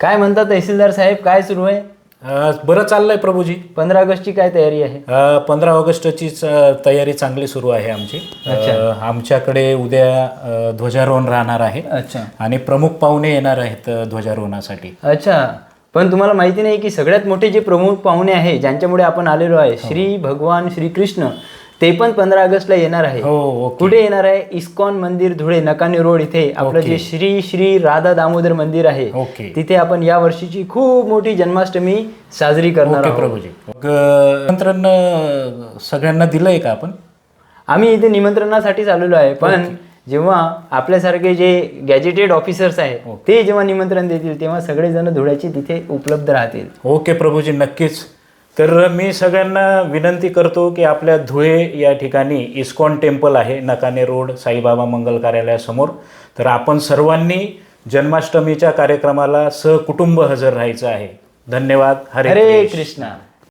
काय म्हणता तहसीलदार साहेब काय सुरू आहे? अ, बरं चाललंय प्रभूजी. पंधरा ऑगस्टची काय तयारी आहे? पंधरा ऑगस्टचीच अ, तयारी चांगली सुरू आहे आमची. अ, आमच्याकडे उद्या अ, ध्वजारोहण राहणार आहे. अच्छा. आणि प्रमुख पाहुणे येणार आहेत अ, ध्वजारोहणासाठी. अच्छा. पण तुम्हाला माहिती नाही की सगळ्यात मोठे जे प्रमुख पाहुणे आहे ज्यांच्यामुळे आपण आलेलो आहे श्री भगवान श्रीकृष्ण ते पण पंधरा ऑगस्टला येणार आहे. हो कुठे येणार आहे? इस्कॉन मंदिर धुळे नकाने रोड इथे. आपलं जे श्री श्री राधा दामोदर मंदिर आहे तिथे आपण या वर्षीची खूप मोठी जन्माष्टमी साजरी करणार आहोत. प्रभूजी. सगळ्यांना दिलंय का आपण? आम्ही इथे निमंत्रणासाठीच आलेलो आहे पण जेव्हा आपल्यासारखे जे गॅजेटेड ऑफिसर्स आहेत ते जेव्हा निमंत्रण देतील तेव्हा सगळेजण धुळ्याचे तिथे उपलब्ध राहतील. ओके प्रभूजी नक्कीच. तर मी सगळ्यांना विनंती करतो की आपल्या धुळे या ठिकाणी इस्कॉन टेम्पल आहे नकाने रोड साईबाबा मंगल कार्यालयासमोर. तर आपण सर्वांनी जन्माष्टमीच्या कार्यक्रमाला सहकुटुंब हजर राहायचं आहे. धन्यवाद. हरे हरे कृष्ण. कृष्णा.